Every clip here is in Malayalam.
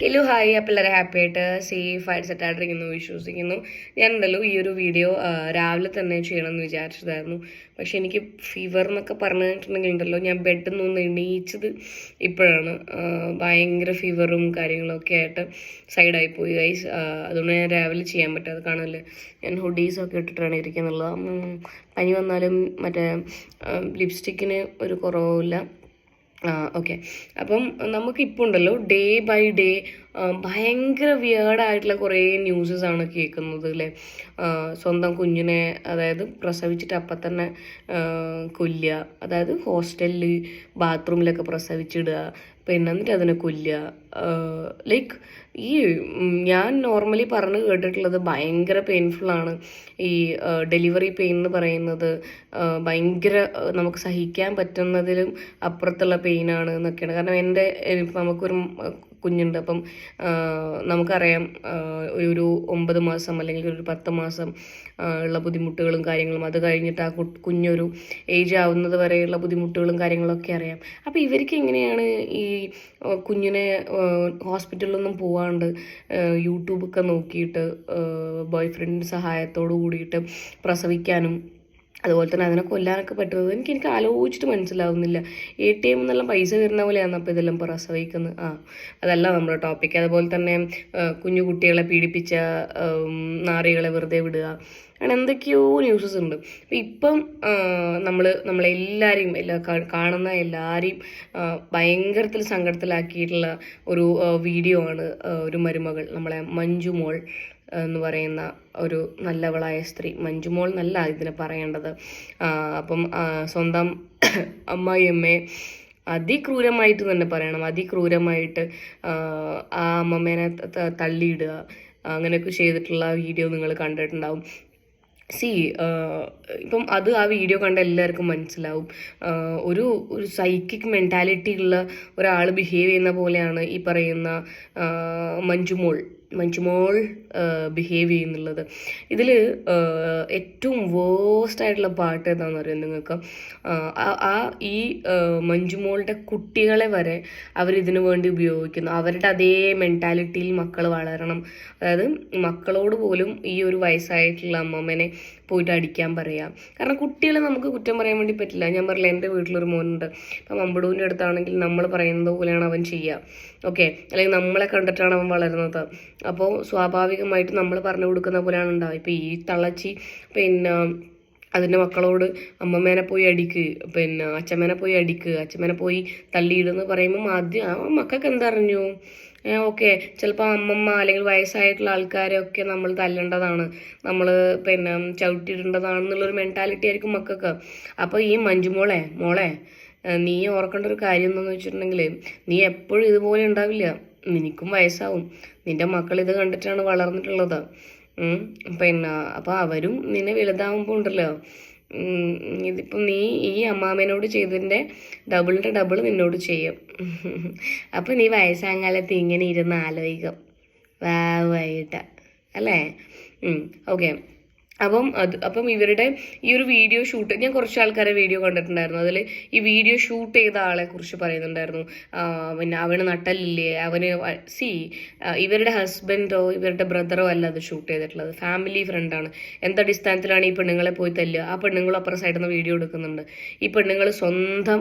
Hello hi. എല്ലാവരും ഹാപ്പി ആയിട്ട് സേഫ് ആയിട്ട് സെറ്റ് ആയിട്ടിരിക്കുന്നു വിശ്വസിക്കുന്നു. ഞാൻ ഉണ്ടല്ലോ ഈ ഒരു വീഡിയോ രാവിലെ തന്നെ ചെയ്യണമെന്ന് വിചാരിച്ചതായിരുന്നു. പക്ഷെ എനിക്ക് ഫീവർ എന്നൊക്കെ പറഞ്ഞിട്ടുണ്ടെങ്കിൽ ഉണ്ടല്ലോ ഞാൻ ബെഡിൽ നിന്ന് എണീച്ചത് ഇപ്പോഴാണ്. ഭയങ്കര ഫീവറും കാര്യങ്ങളൊക്കെ ആയിട്ട് സൈഡായി പോയി ഗൈസ് അതുകൊണ്ട് ഞാൻ രാവിലെ ചെയ്യാൻ പറ്റാതെ കാണുമല്ലേ? ഞാൻ ഹുഡീസൊക്കെ ഇട്ടിട്ടാണ് ഇരിക്കുന്നുള്ളത് പനി വന്നാലും മറ്റേ ലിപ്സ്റ്റിക്കിന് ഒരു കുറവുമില്ല. ഓക്കെ അപ്പം നമുക്കിപ്പോൾ ഉണ്ടല്ലോ ഡേ ബൈ ഡേ ഭയങ്കര വിയേർഡായിട്ടുള്ള കുറേ ന്യൂസസ് ആണ് കേൾക്കുന്നത് അല്ലേ സ്വന്തം കുഞ്ഞിനെ അതായത് പ്രസവിച്ചിട്ട് അപ്പം തന്നെ കൊല്ലുക. അതായത് ഹോസ്റ്റലിൽ ബാത്റൂമിലൊക്കെ പ്രസവിച്ചിടുക. പിന്നെ എന്നിട്ട് അതിനെ കൊല്ലുക. ലൈക്ക് ഈ ഞാൻ നോർമലി പറഞ്ഞു കേട്ടിട്ടുള്ളത് ഭയങ്കര പെയിൻഫുൾ ആണ്. ഈ ഡെലിവറി പെയിൻ എന്ന് പറയുന്നത് ഭയങ്കര നമുക്ക് സഹിക്കാൻ പറ്റുന്നതിലും അപ്പുറത്തുള്ള പെയിനാണ് എന്നൊക്കെയാണ്. കാരണം എന്റെ നമുക്കൊരു കുഞ്ഞുണ്ട്. അപ്പം നമുക്കറിയാം ഒരു ഒമ്പത് മാസം അല്ലെങ്കിൽ ഒരു പത്ത് മാസം ഉള്ള ബുദ്ധിമുട്ടുകളും കാര്യങ്ങളും അത് കഴിഞ്ഞിട്ട് ആ കുഞ്ഞൊരു ഏജ് ആവുന്നത് വരെയുള്ള ബുദ്ധിമുട്ടുകളും കാര്യങ്ങളൊക്കെ അറിയാം. അപ്പോൾ ഇവർക്ക് എങ്ങനെയാണ് ഈ കുഞ്ഞിനെ ഹോസ്പിറ്റലിലൊന്നും പോവാണ്ട് യൂട്യൂബൊക്കെ നോക്കിയിട്ട് ബോയ് ഫ്രണ്ടിന്റെ സഹായത്തോടു കൂടിയിട്ട് പ്രസവിക്കാനും അതുപോലെ തന്നെ അതിനെ കൊല്ലാനൊക്കെ പറ്റുന്നത് എനിക്ക് എനിക്ക് ആലോചിച്ചിട്ട് മനസ്സിലാവുന്നില്ല. എ ടി എം എന്നെല്ലാം പൈസ വരുന്ന പോലെയാണ് അപ്പോൾ ഇതെല്ലാം പ്രസവിക്കുന്നത് ആ അതല്ല നമ്മുടെ ടോപ്പിക് അതുപോലെ തന്നെ കുഞ്ഞു കുട്ടികളെ പീഡിപ്പിച്ച നാറികളെ വെറുതെ വിടുക. അങ്ങനെ എന്തൊക്കെയോ ന്യൂസസ് ഉണ്ട്. അപ്പം ഇപ്പം നമ്മൾ നമ്മളെല്ലാവരെയും എല്ലാ കാണുന്ന എല്ലാവരെയും ഭയങ്കരത്തിൽ സങ്കടത്തിലാക്കിയിട്ടുള്ള ഒരു വീഡിയോ ആണ് ഒരു മരുമകൾ നമ്മളെ മഞ്ജു മോൾ എന്ന് പറയുന്ന ഒരു നല്ലവളായ സ്ത്രീ. മഞ്ജുമോൾ നല്ല ഇതിനെ പറയേണ്ടത്. അപ്പം സ്വന്തം അമ്മായിയമ്മയെ അതിക്രൂരമായിട്ട് തന്നെ പറയണം. അതിക്രൂരമായിട്ട് ആ, അമ്മമ്മേനെ തള്ളിയിടുക. അങ്ങനെയൊക്കെ ചെയ്തിട്ടുള്ള വീഡിയോ നിങ്ങൾ കണ്ടിട്ടുണ്ടാവും. സി ഇപ്പം അത് ആ വീഡിയോ കണ്ട എല്ലാവർക്കും മനസ്സിലാവും. ഒരു ഒരു സൈക്കിക് മെന്റാലിറ്റി ഉള്ള ഒരാൾ ബിഹേവ് ചെയ്യുന്ന പോലെയാണ് ഈ പറയുന്ന ആ, മഞ്ജുമോൾ. മഞ്ജുമോൾ ബിഹേവ് ചെയ്യുന്നുള്ളത്. ഇതിൽ ഏറ്റവും വേസ്റ്റ് ആയിട്ടുള്ള പാട്ട് എന്താണെന്ന് അറിയാം നിങ്ങൾക്ക്? ആ, ഈ മഞ്ജുമോളുടെ കുട്ടികളെ വരെ അവരിതിനു വേണ്ടി ഉപയോഗിക്കുന്നു. അവരുടെ അതേ മെന്റാലിറ്റിയിൽ മക്കൾ വളരണം. അതായത് മക്കളോട് പോലും ഈ ഒരു വയസ്സായിട്ടുള്ള അമ്മമ്മനെ പോയിട്ട് അടിക്കാൻ പറയാം. കാരണം കുട്ടികളെ നമുക്ക് കുറ്റം പറയാൻ വേണ്ടി പറ്റില്ല. ഞാൻ പറഞ്ഞില്ല എന്റെ വീട്ടിലൊരു മോനുണ്ട്. അപ്പം അമ്പടൂവിന്റെ അടുത്താണെങ്കിൽ നമ്മൾ പറയുന്നത് പോലെയാണ് അവൻ ചെയ്യുക. ഓക്കെ? അല്ലെങ്കിൽ നമ്മളെ കണ്ടിട്ടാണ് അവൻ വളരുന്നത്. അപ്പോൾ സ്വാഭാവികമായിട്ട് നമ്മൾ പറഞ്ഞു കൊടുക്കുന്ന പോലെയാണ് ഉണ്ടാവുക. ഇപ്പം ഈ തള്ളച്ചി പിന്നെ അതിന്റെ മക്കളോട് അമ്മമ്മേനെ പോയി അടിക്ക് പിന്നെ അച്ഛമ്മേനെ പോയി അടിക്ക് അച്ഛമ്മേനെ പോയി തള്ളിയിടുന്ന് പറയുമ്പം ആദ്യം ആ മക്കൾക്ക് എന്തറിഞ്ഞു ഓക്കെ ചിലപ്പോൾ അമ്മമ്മ അല്ലെങ്കിൽ വയസ്സായിട്ടുള്ള ആൾക്കാരെയൊക്കെ നമ്മൾ തല്ലേണ്ടതാണ്. നമ്മൾ പിന്നെ ചവിട്ടിയിടേണ്ടതാണെന്നുള്ളൊരു മെന്റാലിറ്റി ആയിരിക്കും മക്കൾക്ക്. അപ്പോൾ ഈ മഞ്ജുമോളെ മോളെ നീ ഓർക്കേണ്ട ഒരു കാര്യം എന്താണെന്ന് വെച്ചിട്ടുണ്ടെങ്കിൽ നീ എപ്പോഴും ഇതുപോലെ ഉണ്ടാവില്ല. നിനക്കും വയസ്സാവും. നിന്റെ മക്കൾ ഇത് കണ്ടിട്ടാണ് വളർന്നിട്ടുള്ളത്. പിന്നെ അപ്പോൾ അവരും നിന്നെ വലുതാവുമ്പോൾ ഉണ്ടല്ലോ. ഇതിപ്പം നീ ഈ അമ്മാമേനോട് ചെയ്തതിന്റെ ഡബിളിന്റെ ഡബിൾ നിന്നോട് ചെയ്യും. അപ്പം നീ വയസ്സാകാലത്ത് ഇങ്ങനെ ഇരുന്ന് ആലോചിക്കും. വാവായിട്ട് അല്ലേ? ഓക്കെ. അപ്പം അത് അപ്പം ഇവരുടെ ഈ ഒരു വീഡിയോ ഷൂട്ട് ഞാൻ കുറച്ച് ആൾക്കാരെ വീഡിയോ കണ്ടിട്ടുണ്ടായിരുന്നു. അതിൽ ഈ വീഡിയോ ഷൂട്ട് ചെയ്ത ആളെ കുറിച്ച് പറയുന്നുണ്ടായിരുന്നു. പിന്നെ അവന് നട്ടലില്ലേ? അവന് സി ഇവരുടെ ഹസ്ബൻഡോ ഇവരുടെ ബ്രദറോ അല്ല അത് ഷൂട്ട് ചെയ്തിട്ടുള്ളത്. ഫാമിലി ഫ്രണ്ടാണ് എന്തടിസ്ഥാനത്തിലാണ് ഈ പെണ്ണുങ്ങളെ പോയി തല്ലുക? ആ പെണ്ണുങ്ങൾ അപ്പുറം സൈഡിൽ നിന്ന് വീഡിയോ എടുക്കുന്നുണ്ട്. ഈ പെണ്ണുങ്ങൾ സ്വന്തം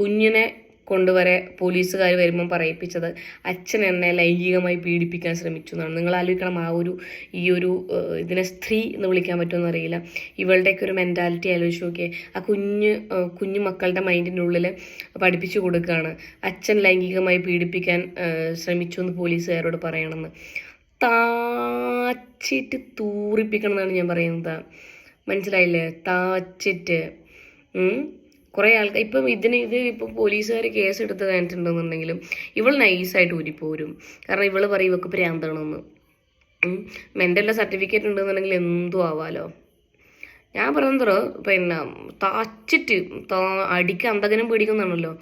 കുഞ്ഞിനെ കൊണ്ടുവരെ പോലീസുകാർ വരുമ്പം പറയിപ്പിച്ചത് അച്ഛൻ എന്നെ ലൈംഗികമായി പീഡിപ്പിക്കാൻ ശ്രമിച്ചു എന്നാണ്. നിങ്ങൾ ആലോചിക്കണം ആ ഒരു ഈ ഒരു ഇതിനെ സ്ത്രീ എന്ന് വിളിക്കാൻ പറ്റുമെന്ന് അറിയില്ല. ഇവളുടെയൊക്കെ ഒരു മെന്റാലിറ്റി ആലോചിച്ച് നോക്കിയേ ആ കുഞ്ഞ് കുഞ്ഞു മക്കളുടെ മൈൻഡിന്റെ ഉള്ളിൽ പഠിപ്പിച്ചു കൊടുക്കുകയാണ്. അച്ഛൻ ലൈംഗികമായി പീഡിപ്പിക്കാൻ ശ്രമിച്ചു എന്ന് പോലീസുകാരോട് പറയണമെന്ന്. താച്ചിട്ട് തൂറിപ്പിക്കണം എന്നാണ് ഞാൻ പറയുന്നത്. മനസ്സിലായില്ലേ? താച്ചിട്ട്. കുറേ ആൾക്കാർ ഇപ്പം ഇതിന് ഇത് ഇപ്പം പോലീസുകാർ കേസ് എടുത്ത് കഴിഞ്ഞിട്ടുണ്ടെന്നുണ്ടെങ്കിലും ഇവൾ നൈസായിട്ട് ഊരിപ്പോരും. കാരണം ഇവൾ പറയും ഇവക്ക് പ്രാന്താണെന്ന് മെന്റലിന്റെ സർട്ടിഫിക്കറ്റ് ഉണ്ടെന്നുണ്ടെങ്കിൽ എന്തും ആവാലോ. ഞാൻ പറയുന്നത് പിന്നെ താച്ചിട്ട് താ അടിക്ക് അന്തകനും പേടിക്കുന്നതാണല്ലോ.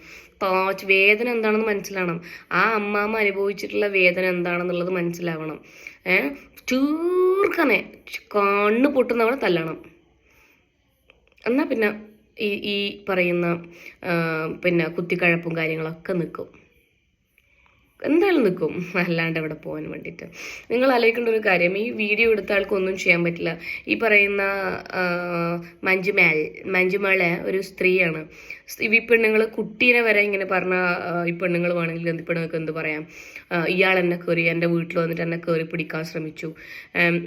താച്ച് വേദന എന്താണെന്ന് മനസ്സിലാവണം. ആ അമ്മാമ്മ അനുഭവിച്ചിട്ടുള്ള വേദന എന്താണെന്നുള്ളത് മനസ്സിലാവണം. ഏഹ് ചൂർക്കനെ. കണ്ണ് പൊട്ടുന്നവളെ തല്ലണം. എന്നാൽ പിന്നെ ഈ ഈ പറയുന്ന പിന്നെ കുത്തിക്കഴപ്പും കാര്യങ്ങളൊക്കെ നിൽക്കും എന്തായാലും നിൽക്കും അല്ലാണ്ട് ഇവിടെ പോകാൻ വേണ്ടിയിട്ട് നിങ്ങൾ ആലോചിക്കേണ്ട ഒരു കാര്യം ഈ വീഡിയോ എടുത്ത ആൾക്കൊന്നും ചെയ്യാൻ പറ്റില്ല. ഈ പറയുന്ന മഞ്ജുമാൽ മഞ്ജുമാളെ ഒരു സ്ത്രീയാണ്. ഈ പെണ്ണുങ്ങൾ കുട്ടീനെ വരെ ഇങ്ങനെ പറഞ്ഞ ഈ പെണ്ണുങ്ങൾ വേണമെങ്കിൽ എന്ത് പെണ്ണുങ്ങൾക്ക് എന്ത് പറയാം? ഇയാൾ എന്നെ കയറി എന്റെ വീട്ടിൽ വന്നിട്ട് എന്നെ കയറി പിടിക്കാൻ ശ്രമിച്ചു.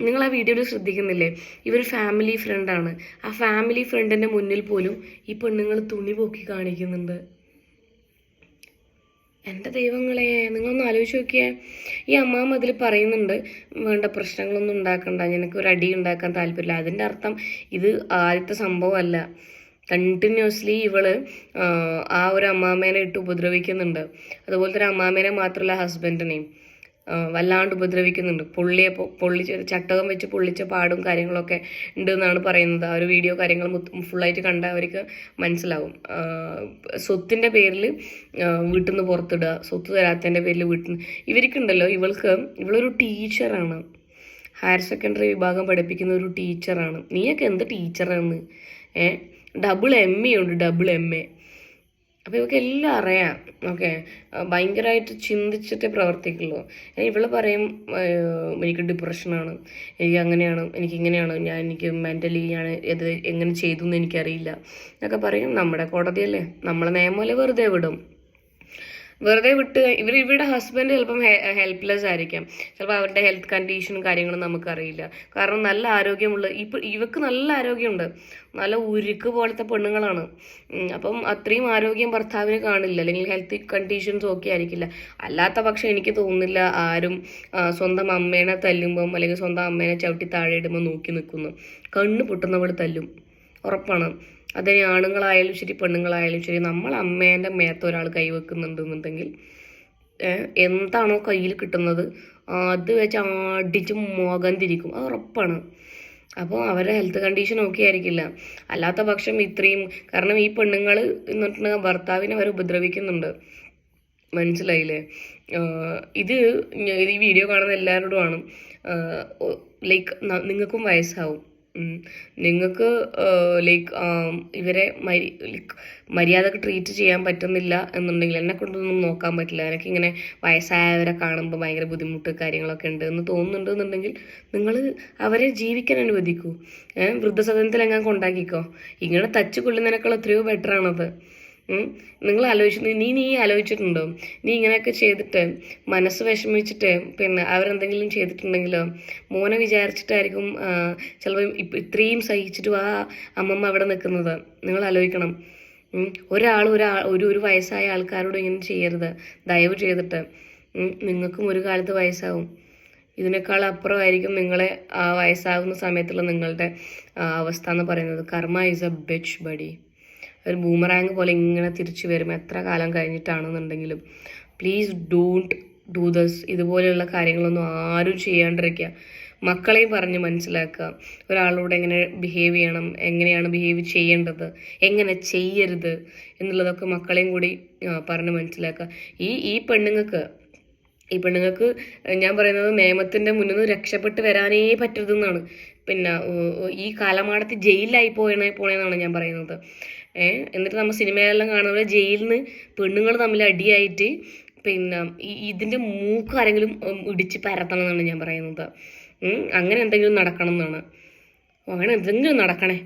നിങ്ങൾ ആ വീഡിയോയിൽ ശ്രദ്ധിക്കുന്നില്ലേ? ഇവർ ഫാമിലി ഫ്രണ്ടാണ് ആ ഫാമിലി ഫ്രണ്ടിന്റെ മുന്നിൽ പോലും ഈ പെണ്ണുങ്ങൾ തുണി പൊക്കി കാണിക്കുന്നുണ്ട്. എന്റെ ദൈവങ്ങളെ നിങ്ങളൊന്ന് ആലോചിച്ച് നോക്കിയേ. ഈ അമ്മാമ്മ അതിൽ പറയുന്നുണ്ട് വേണ്ട പ്രശ്നങ്ങളൊന്നും ഉണ്ടാക്കണ്ട നിനക്ക് ഒരു അടി ഉണ്ടാക്കാൻ താല്പര്യമില്ല. അതിന്റെ അർത്ഥം ഇത് ആദ്യത്തെ സംഭവമല്ല. കണ്ടിന്യൂസ്ലി ഇവൾ ആ, ഒരു അമ്മാമേനെ ഇട്ട് ഉപദ്രവിക്കുന്നുണ്ട്. അതുപോലെ തന്നെ അമ്മാമേനെ മാത്രമല്ല ഹസ്ബൻഡിനെയും വല്ലാണ്ട് ഉപദ്രവിക്കുന്നുണ്ട്. പൊള്ളിയ പൊള്ളി പൊള്ളിച്ച് ചട്ടകം വെച്ച് പൊള്ളിച്ച പാടും കാര്യങ്ങളൊക്കെ ഉണ്ട് എന്നാണ് പറയുന്നത്. ആ ഒരു വീഡിയോ കാര്യങ്ങൾ ഫുള്ളായിട്ട് കണ്ട അവർക്ക് മനസ്സിലാവും. സ്വത്തിന്റെ പേരിൽ വീട്ടിൽ നിന്ന് പുറത്തിടുക സ്വത്ത് തരാത്തതിന്റെ പേരിൽ വീട്ടിൽ നിന്ന് ഇവർക്കുണ്ടല്ലോ ഇവൾക്ക് ഇവളൊരു ടീച്ചറാണ്. ഹയർ സെക്കൻഡറി വിഭാഗം പഠിപ്പിക്കുന്ന ഒരു ടീച്ചറാണ്. നീയൊക്കെ എന്ത് ടീച്ചറാണ് ഏ? ഡബിൾ എം എ ഉണ്ട് ഡബിൾ എം എ. അപ്പോൾ ഇവൾക്ക് എല്ലാം അറിയാം. ഓക്കെ? ഭയങ്കരമായിട്ട് ചിന്തിച്ചിട്ടേ പ്രവർത്തിക്കുള്ളൂ. ഇവൾ പറയും എനിക്ക് ഡിപ്രഷനാണ് എനിക്ക് അങ്ങനെയാണ് എനിക്ക് ഇങ്ങനെയാണ്. ഞാൻ എനിക്ക് മെന്റലി ഞാൻ ഇത് എങ്ങനെ ചെയ്തു എന്ന് എനിക്കറിയില്ല. എന്നൊക്കെ പറയും നമ്മുടെ കോടതിയല്ലേ? നമ്മളെ നിയമമല്ലേ വെറുതെ വിടും? വെറുതെ വിട്ട് ഇവർ ഇവരുടെ ഹസ്ബൻഡ് ചിലപ്പം ഹെൽപ്ലെസ് ആയിരിക്കാം. ചിലപ്പോൾ അവരുടെ ഹെൽത്ത് കണ്ടീഷനും കാര്യങ്ങളും നമുക്കറിയില്ല. കാരണം നല്ല ആരോഗ്യമുള്ള ഇപ്പം ഇവക്ക് നല്ല ആരോഗ്യമുണ്ട്. നല്ല ഉരുക്ക് പോലത്തെ പെണ്ണുങ്ങളാണ്. അപ്പം അത്രയും ആരോഗ്യം ഭർത്താവിന് കാണില്ല. അല്ലെങ്കിൽ ഹെൽത്ത് കണ്ടീഷൻസ് ഓക്കെ ആയിരിക്കില്ല. അല്ലാത്ത പക്ഷം എനിക്ക് തോന്നുന്നില്ല ആരും സ്വന്തം അമ്മേനെ തല്ലുമ്പം അല്ലെങ്കിൽ സ്വന്തം അമ്മേനെ ചവിട്ടി താഴെ ഇടുമ്പോൾ നോക്കി നിൽക്കുന്നു. കണ്ണ് പൊട്ടുന്നവൾ തല്ലും. ഉറപ്പാണ്. അതിന് ആണുങ്ങളായാലും ശരി പെണ്ണുങ്ങളായാലും ശരി നമ്മൾ അമ്മേന്റെ മേത്ത് ഒരാൾ കൈവെക്കുന്നുണ്ടെന്നുണ്ടെങ്കിൽ എന്താണോ കയ്യിൽ കിട്ടുന്നത് അത് വെച്ച് അടിച്ച് മുഖം തിരിക്കും. അത് ഉറപ്പാണ്. അപ്പോൾ അവരുടെ ഹെൽത്ത് കണ്ടീഷൻ ഓക്കെ ആയിരിക്കില്ല. അല്ലാത്ത പക്ഷം ഇത്രയും കാരണം ഈ പെണ്ണുങ്ങൾ എന്നിട്ടുണ്ടെങ്കിൽ ഭർത്താവിനെ അവർ ഉപദ്രവിക്കുന്നുണ്ട്. മനസ്സിലായില്ലേ? ഇത് ഈ വീഡിയോ കാണുന്ന എല്ലാവരോടുമാണ് ലൈക്ക് നിങ്ങൾക്കും വയസ്സാവും. നിങ്ങൾക്ക് ലൈക്ക് ഇവരെ ലൈക്ക് മര്യാദയ്ക്ക് ട്രീറ്റ് ചെയ്യാൻ പറ്റുന്നില്ല എന്നുണ്ടെങ്കിൽ എന്നെ കൊണ്ടൊന്നും നോക്കാൻ പറ്റില്ല. എനിക്ക് ഇങ്ങനെ വയസ്സായവരെ കാണുമ്പോൾ ഭയങ്കര ബുദ്ധിമുട്ട് കാര്യങ്ങളൊക്കെ ഉണ്ട് എന്ന് തോന്നുന്നുണ്ട് എന്നുണ്ടെങ്കിൽ നിങ്ങൾ അവരെ ജീവിക്കാൻ അനുവദിക്കൂ. വൃദ്ധസദനത്തിൽ എങ്ങനെ കൊണ്ടാക്കിക്കോ. ഇങ്ങനെ തച്ചു കൊള്ളുന്നതിനേക്കാൾ എത്രയോ ഉം. നിങ്ങൾ ആലോചിച്ചു നീ നീ ആലോചിച്ചിട്ടുണ്ടോ? നീ ഇങ്ങനെയൊക്കെ ചെയ്തിട്ട് മനസ്സ് വിഷമിച്ചിട്ട് പിന്നെ അവരെന്തെങ്കിലും ചെയ്തിട്ടുണ്ടെങ്കിലോ? മോനെ വിചാരിച്ചിട്ടായിരിക്കും ചിലപ്പോൾ ഇത്രയും സഹിച്ചിട്ടും ആ അമ്മമ്മ അവിടെ നിൽക്കുന്നത്. നിങ്ങൾ ആലോചിക്കണം. ഒരാൾ ഒരാൾ ഒരാ ഒരു വയസ്സായ ആൾക്കാരോട് ഇങ്ങനെ ചെയ്യരുത്. ദയവ് ചെയ്തിട്ട്. നിങ്ങൾക്കും ഒരു കാലത്ത് വയസ്സാവും. ഇതിനേക്കാൾ അപ്പുറമായിരിക്കും നിങ്ങളെ ആ വയസ്സാകുന്ന സമയത്തുള്ള നിങ്ങളുടെ അവസ്ഥ എന്ന് പറയുന്നത്. Karma is a bitch buddy ഒരു ബൂമറാങ് പോലെ ഇങ്ങനെ തിരിച്ചു വരും എത്ര കാലം കഴിഞ്ഞിട്ടാണെന്നുണ്ടെങ്കിലും പ്ലീസ് ഡോണ്ട് ഡൂ ദസ് ഇതുപോലെയുള്ള കാര്യങ്ങളൊന്നും ആരും ചെയ്യാണ്ടിരിക്കുക. മക്കളെയും പറഞ്ഞ് മനസ്സിലാക്കുക. ഒരാളോട് എങ്ങനെ ബിഹേവ് ചെയ്യണം? എങ്ങനെയാണ് ബിഹേവ് ചെയ്യേണ്ടത്? എങ്ങനെ ചെയ്യരുത്? എന്നുള്ളതൊക്കെ മക്കളെയും കൂടി പറഞ്ഞ് മനസ്സിലാക്കുക. ഈ ഈ പെണ്ണുങ്ങൾക്ക് ഈ പെണ്ണുങ്ങൾക്ക് ഞാൻ പറയുന്നത് നിയമത്തിന്റെ മുന്നിൽ നിന്ന് രക്ഷപ്പെട്ട് വരാനേ പറ്റരുതെന്നാണ്. പിന്നെ ഈ കാലമാടത്ത് ജയിലിലായി പോയണേ പോണേന്നാണ് ഞാൻ പറയുന്നത്. എന്നിട്ട് നമ്മൾ സിനിമയിലെല്ലാം കാണുന്ന പോലെ ജയിലിൽ നിന്ന് പെണ്ണുങ്ങൾ തമ്മിൽ അടിയായിട്ട് പിന്നെ ഈ ഇതിന്റെ മൂക്ക് ആരെങ്കിലും ഇടിച്ച് പരത്തണം എന്നാണ് ഞാൻ പറയുന്നത്. അങ്ങനെ എന്തെങ്കിലും നടക്കണം എന്നാണ്. അങ്ങനെ എന്തെങ്കിലും നടക്കണേ.